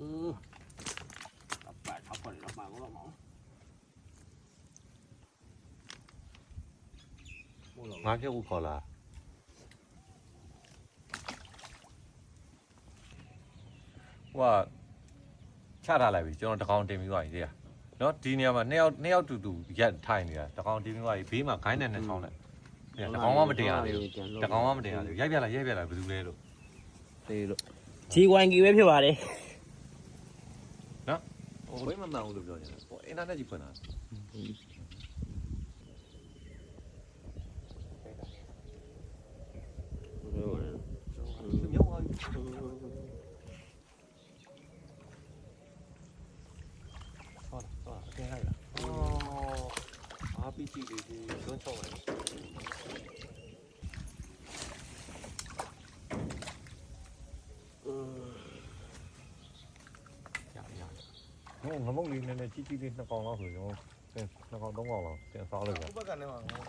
嗯，老板，老板，老板，我老毛。我老毛，俺这我跑了。我，恰他来ပြီကျွန်တော်တကောင်တင်ပြီးသွားပြီတဲ့။နော်ဒီနေရာမှာနှစ်ယောက်နှစ်ယောက်တူတူရက်ထိုင်နေတာတကောင်တင်ပြီးသွားပြီဘေးမှာခိုင်းတဲ့နှစ်ချောင်းနဲ့။တကောင်ကမတင်ရသေးဘူး။တကောင်ကမတင်ရသေးဘူး။ရိုက်ပြလားရိုက်ပြလားဘယ်သူလဲလို့။သေးလို့။ကြီးဝိုင်းကြီးပဲဖြစ်ပါတယ်။ ဟိုဘယ်မှမမှန်ဘူးလို့ပြောနေတယ်ဟိုအင်တာနက်ကြီးဖွင့်တာမြောက်သွားပြီဟုတ်လားဟုတ်လားအတင်းလိုက်လားအော်အာပီဂျီလေးဒီသွန်းချောင်းလိုက် ဟိုငမုတ်လေးနည်းနည်းကြီးကြီးလေးနှစ်ကောင်လောက်ဆိုကျွန်တော်နှစ်ကောင်သုံးကောင်လောက်ပြန်စားလိုက်ပါဥပကနေမှာငေါ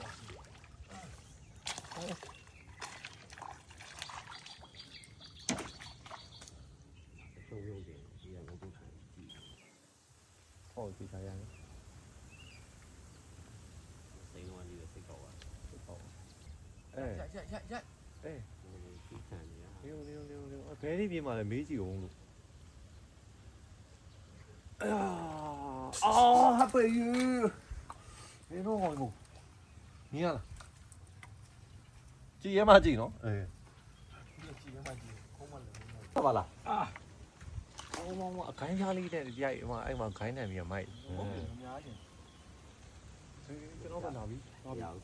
ရှုံးရုံးတယ်ဒီကလုံးထိုင်ကြည့် အာဟပ်ပေယူဘယ်တော့ဟောကိုမြင်ရလားကြည့်ရမှကြည့်နော်အေးဒီကြည့်ရမှကြည့်ခုံးမလည်းဟုတ်ပါလားအာအော်မမအခိုင်းစားလေးတဲ့ရိုက်ဟိုအဲ့မှာခိုင်းနေပြီမိုက်ဟုတ်ပြီအများကြီးကျွန်တော်ကလာပြီရောက်ရောက်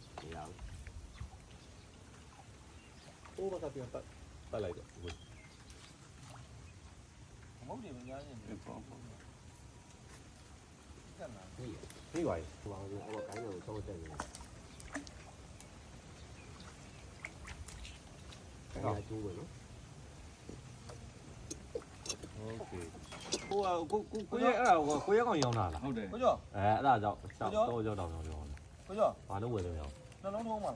ဟိုဘက်ကပြန်ပတ်ပတ်လိုက်တော့မဟုတ်တယ်အများကြီးနေပေါ့ပေါ့ 没关系是我就我赶紧我我我我哎那叫叫午叫就到不不反正我就要那能通吗